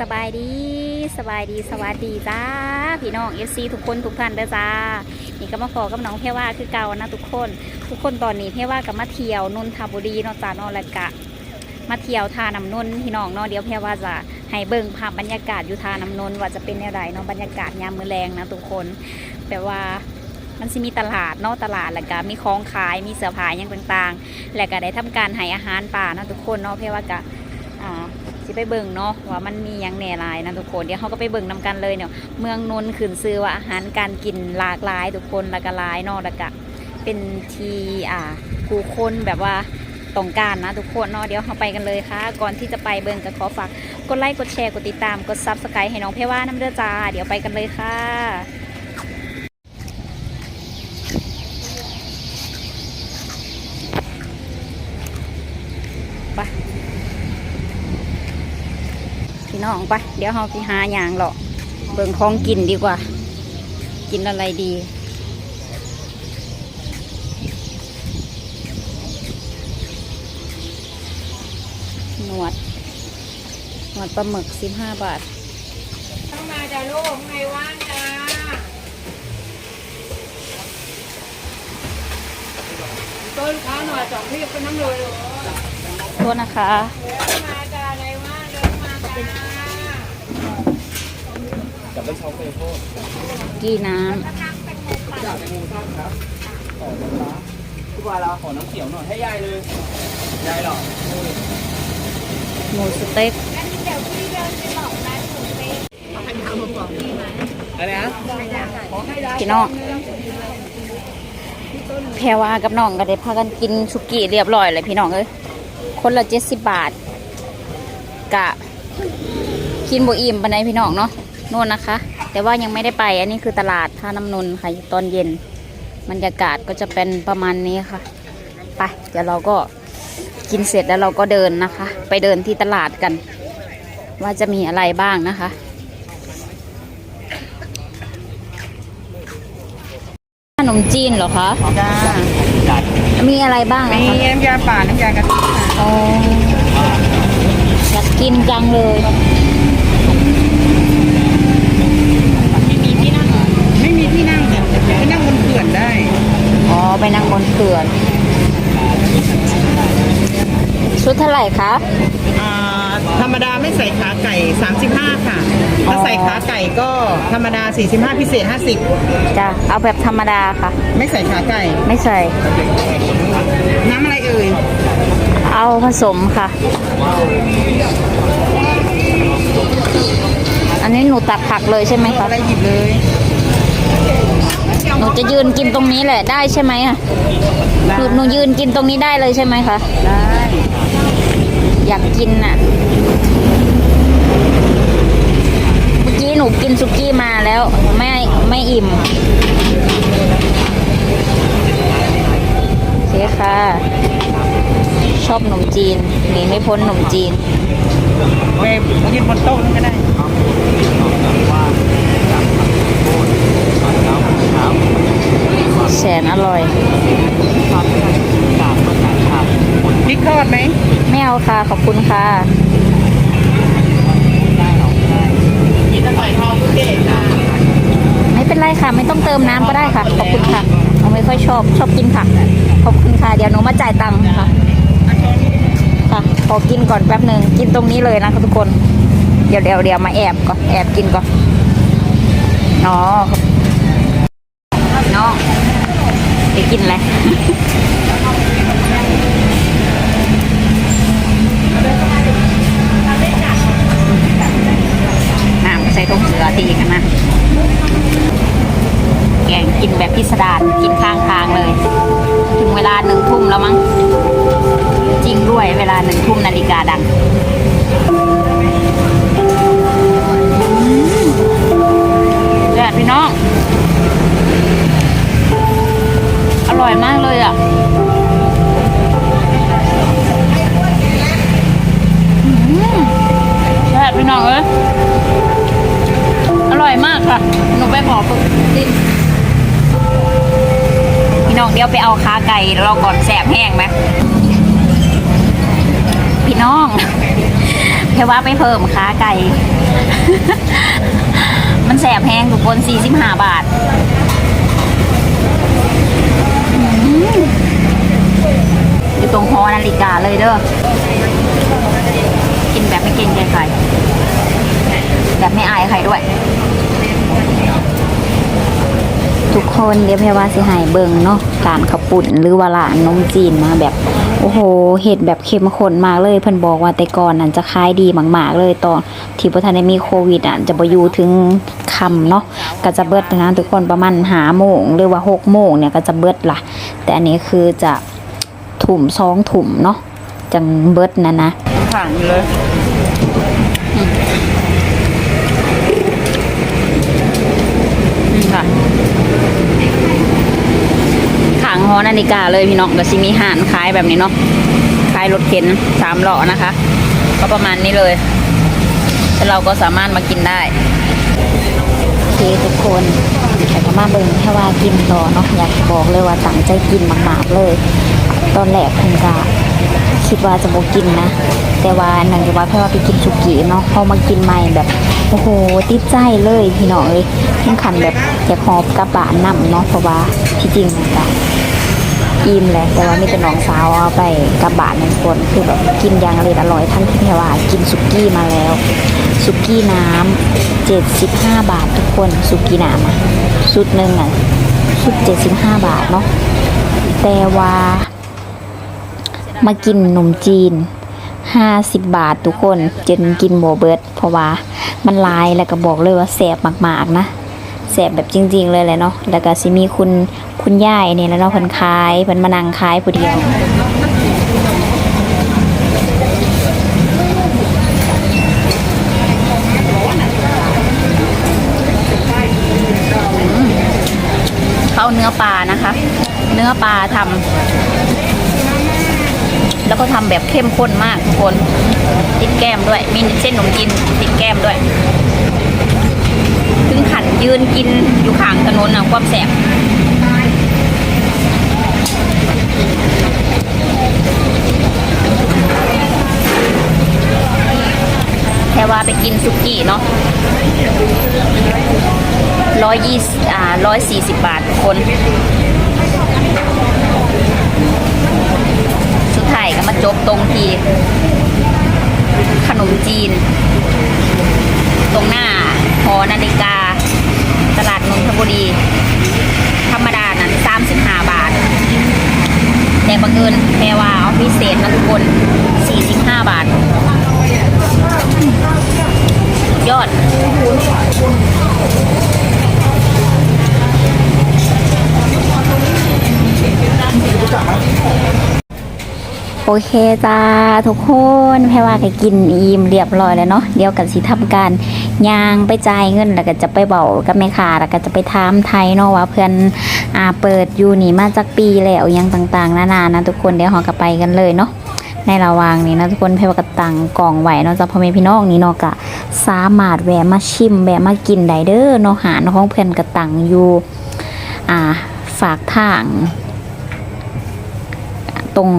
สบายดีสบายดีสวัสดีจ้าพี่น้องเอฟซีทุกคนทุกท่านเด้อจ้านี่ก็มาขอกับน้องเพรว่าคือเก่านะทุกคน ทุกคนตอนนี้เพรว่ากับมาเที่ยวนนทบุรีเนาะจ้าเนาะแล้วกะ มาเที่ยวทาน้ำนนพี่น้องเนาะเดี๋ยวเพรว่าจะให้เบิ่งภาพบรรยากาศอยู่ทาน้ำนนว่าจะเป็นแนวใดเนาะบรรยากาศยามมื้อแรงนะทุกคนแปลว่ามันสิมีตลาดเนาะตลาดแล้วก็มีของขายมีเสื้อผ้าอย่างต่างๆ แล้วก็ได้ทำการให้อาหารป่านะทุกคนเนาะเพรว่ากะอ่า สิไปเบิ่งเนาะว่ามันมียังแหน่ลายนะทุกคนเดี๋ยวเขาก็ไปเบิ่งนำกันเลยเนี่ยเมืองนนท์ขึ้นซื้อว่าอาหารการกินหลากหลายทุกคนล้วก็หลายนาะแล้วก็เป็นทีอ่าผู้คนแบบว่าต้องการนะทุกคนเนาะเดี๋ยวเราไปกันเลยค่ะ ก่อนที่จะไปเบิ่งก็ขอฝากกดไลค์กดแชร์กดติดตามกดซับสไครต์ให้น้องเพว่าน้ำเด้อจ้าเดี๋ยวไปกันเลยค่ะ น้องไป เดี๋ยวเราไปหาอย่างหรอกเบิ่งของกินดีกว่า กินอะไรดี หนวด หนวดปลาหมึกสิบห้าบาทเข้ามาจ้ะลูกข้างในว่างจ้าต้นค้าหน่อยจอกพี่เป็นน้ำเลยลูกโทษนะคะ เดินมาจ้าในว่างเดินมาจ้า กับต้นเช้าเฟโพดกี่น้จากในมูท่านครับต่อน้ำปลาทุกวันเราขอน้ำเขียวหน่อยให้ยายเลยยายหรอำหมูสเต็กอะไรนะพี่น้องแพรวากับน้องก็ได้พากันกินสุกี้เรียบร้อยเลยพี่น้องเอ้ยคนละเจ็ดสิบบาทกะ กินบ่อิ่มปานใดพี่น้องเนาะ โน่นนะคะ แต่ว่ายังไม่ได้ไป อันนี้คือตลาดท่าน้ำนนท์ค่ะตอนเย็นบรรยากาศก็จะเป็นประมาณนี้ค่ะ ไป เดี๋ยวเราก็กินเสร็จแล้วเราก็เดินนะคะ ไปเดินที่ตลาดกัน ว่าจะมีอะไรบ้างนะคะ ขนมจีนเหรอคะจ้ามีอะไรบ้างมีนะคะน้ำยาป่าน้ำยากะทิค่ะอ๋ออยากกินจังเลย ไม่มีที่นั่งไม่มีที่นั่งแต่ไปนั่งบนเขื่อนได้ อ๋อ ไป นั่งบนเขื่อน ชุดเท่าไหร่คะ อ่าธรรมดาไม่ใส่ขาไก่ 35 ค่ะ ถ้าใส่ขาไก่ก็ธรรมดา 45 พิเศษ จ้ะ เอาแบบธรรมดาค่ะ 50 ไม่ใส่ขาไก่ ไม่ใส่ น้ำอะไรเอ่ย เอาผสมค่ะ อันนี้หนูตัดผักเลยใช่ไหมคะ อะไรหยิบเลย หนูจะยืนกินตรงนี้แหละได้ใช่ไหมอะหนูหนูยืนกินตรงนี้ได้เลยใช่ไหมคะ ได้ อยากกินน่ะ เมื่อกี้หนูกินสุกี้มาแล้วไม่ไม่อิ่มโอเคค่ะ ชอบขนมจีนหนีไม่พ้นขนมจีนไปยืนบนโต๊ะนั่นก็ได้ แส นอร่อยพริกทอดไหมไม่เอาค่ะ ขอบคุณค่ะกินอร่อยทองเด็ดค่ะไม่เป็นไรค่ะ ไม่ต้องเติมน้ำก็ได้ค่ะ ขอบคุณค่ะหนูไม่ค่อยชอบชอบกินผักขอบคุณค่ะ เดี๋ยวหนูมาจ่ายตังค์ค่ะค่ะขอกินก่อนแป๊บหนึ่งกินตรงนี้เลยนะคะทุกคน เดี๋ยวเดี๋ยวเดี๋ยวมาแอบก่อนแอบกินก่อนอ๋อน้อง ไปกินอะไรน้ำใส่ต้มเกลือตีกันนะ แกงกินแบบพิสดารกินข้างทางเลย ถึงเวลาหนึ่งทุ่มแล้วมั้ง จริงด้วยเวลาหนึ่งทุ่มนาฬิกาดัง น้องเดี๋ยวไปเอาขาไก่เราก่อนแสบแห้งไหมพี่น้องเพราะว่าไม่เพิ่มค้าไก่ มันแสบแพงทุกคน45 บาทอืมอยู่ตรงหอนาฬิกาเลยเด้อ กินแบบไม่เกรงใจใคร แบบไม่อายใครด้วย ทุกคนเดี๋ยวแพรว่าสิหายเบิงเนาะการขับปุ่นหรือว่าร้านนมจีนมาแบบโอ้โหเห็ดแบบเข้มข้นมากเลยเพิ่นบอกว่าแต่ก่อนนั้นจะขายดีมากๆเลยตอนที่บ่ทันได้มีโควิดอะจะบ่อยู่ถึงค่ำเนาะก็จะเบิดนะทุกคนประมาณ5โมงหรือว่า6โมงเนี่ยก็จะเบิดล่ะแต่อันนี้คือจะถุ่มสองถุ่มเนาะจังเบิดนะนะผ่านเลย นาฬิกาเลยพี่น้องก็สิมีห่านขายแบบนี้เนาะขายรถเข็นสามล้อนะคะ ก็ประมาณนี้เลยแล้วเราก็สามารถมากินได้โอเคทุกคนแต่ก็มาเบิ่งแค่ว่ากินต่อเนาะอยากจะบอกเลยว่าตั้งใจกินมากๆเลย ตอนแรกคุณกะคิดว่าจะบอกินนะ แต่ว่าหนังจากว่าแค่ว่าไปกินสุกี้เนาะพอมากินใหม่แบบโอ้โหติดใจเลยพี่น้องเอ้ยถึงขันแบบอยากหอบกระบะนำเนาะเพราะว่าที่จริงมันกะ อิ่มแหละแต่ว่ามีแต่น้องสาวเอาไปกระบะหนึ่งคนคือแบบกินอย่างอร่อยอร่อยทั้งที่แค่ว่ากินสุกี้มาแล้วสุกี้น้ำเจ็ดสิบห้าบาททุกคนสุกี้น้ำอะชุดหนึ่งอะชุดเจ็ดสิบห้าบาทเนาะแต่ว่า มากินขนมจีนห้าสิบบาททุกคนจนกินโบเบิร์ดเพราะว่ามันลายแล้วก็บอกเลยว่าแสบมากๆนะ แสบแบบจริง ๆ เลยแหละเนาะแล้วก็สิมีคุณคุณย่ายเนี่ยแล้วเนาะเพิ่นขายเพิ่นมานั่งขายผู้เดียวเขาเอาเนื้อปลานะคะ เนื้อปลาทำแล้วก็ทำแบบเข้มข้นมากทุกคน ติดแก้มด้วย มีเส้นขนมจีนติดแก้มด้วย ถึงขันยืนกินอยู่ข้างถนนนะความแสบแค่ว่าไปกินซุกี้เนาะร้อยยี่อ่าร้อยสี่สิบบาททุกคน สุดท้ายก็มาจบตรงที่ขนมจีน ตรงหน้าหอนาฬิกา ตลาดนนทบุรี ธรรมดานั้นสามสิบห้าบาท แต่บังเอิญแพรว่า เศษนะทุกคนสี่สิบห้าบาท ยอด โอเคจ้าทุกคนแพรว่าก็กินอิ่มเรียบร้อยแล้วเนาะเดี๋ยวกันสิทำการ ย่างไปจ่ายเงินแล้วก็จะไปเบากับแม่ค้าแล้วก็จะไปถามไทยเนาะว่าเพื่อนอ่าเปิดอยู่นี่มาจากปีแล้วยังต่างๆนานานะทุกคนเดี๋ยวเราก็ไปกันเลยเนาะในระวางนี้นะทุกคนแพรว่าก็ตังกล่องไหวเนาะจ้าพ่อแม่พี่น้องนี่เนาะก็สามารถแวะมาชิมแวะมากินได้เด้อเนาะหารของเพื่อนก็ตังอยู่อ่าฝากทางตรง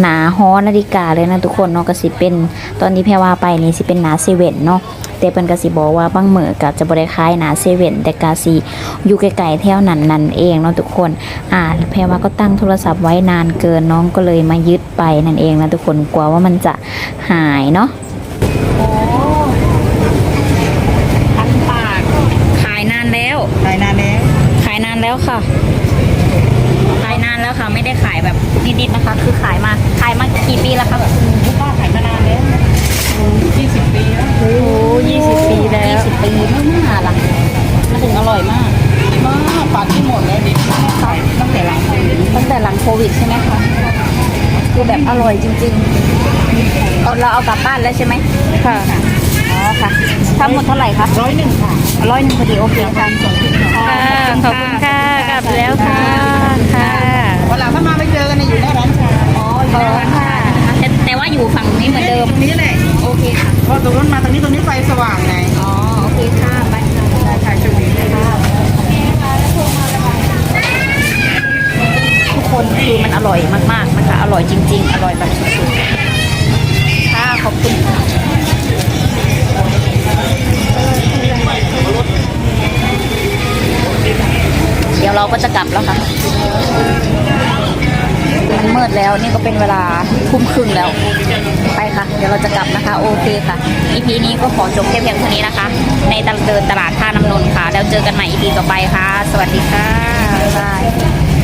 หนาฮอนาฬิกาเลยนะทุกคนเนาะก็สิเป็นตอนที่แพรว่าไปนี่สิเป็นหนาเซเว่นเนาะ แต่เพิ่นก็สิบอกว่าบางมื้อก็จะบ่ได้ขายหนาเซเว่นแต่ก็สิอยู่ไกลๆแถวนั้นนั่นเองเนาะทุกคน อ่าแพรว่าก็ตั้งโทรศัพท์ไว้นานเกินน้องก็เลยมายึดไปนั่นเองนะทุกคนกลัวว่ามันจะหายเนาะพันปากขายนานแล้ว ขายนานแล้ว ขายนานแล้วค่ะขายนานแล้วค่ะ ไม่ได้ขายแบบนิดๆนะคะ คือขายมาขายมากี่ปีแล้วคะแบบคุณป้าขายมานานแล้วยี่สิบปีแล้วโอ้ยี่สิบปีแล้วยี่สิบปีไม่น่าละมันถึงอร่อยมากมากปัดที่หมดแล้วดิขายตั้งแต่หลังโควิดตั้งแต่หลังโควิดใช่ไหมคะคือแบบอร่อยจริงๆเอาเราเอากลับบ้านแล้วใช่ไหมค่ะอ๋อค่ะทั้งหมดเท่าไหร่คะร้อยหนึ่งค่ะร้อยหนึ่งพอดีโอเคค่ะสองชิ้นค่ะขอบคุณค่ะกลับแล้วค่ะค่ะ วนหลาถ้ามาไม่เจอกันเนอยู่หน้าร้านชาอ๋ออยู่หน้าร้านชาแต่แต่ว่าอยู่ฝั่งนี้เหมือนเดิม ตรงนี้แหละโอเคค่ะ พอตรงนู้นมาตรงนี้ตรงนี้ไฟสว่างไงอ๋อ โอเคค่ะไปค่ะได้ค่ะช่วงนี้ค่ะทุกคนคือมันอร่อยมากๆนะคะ อร่อยจริง ๆ อร่อยแบบสุดๆ ค่ะ ขอบคุณค่ะเดี๋ยวเราก็จะกลับแล้วค่ะ มืดแล้วนี่ก็เป็นเวลาทุ่มครึ่งแล้ว ไปค่ะ เดี๋ยวเราจะกลับนะคะ โอเคค่ะ EP นี้ก็ขอจบแค่เพียงเท่านี้นะคะ ในตลาดเดินตลาดท่าน้ำนนท์ค่ะ แล้วเจอกันใหม่ EP ต่อไปค่ะ สวัสดีค่ะบ๊ายบาย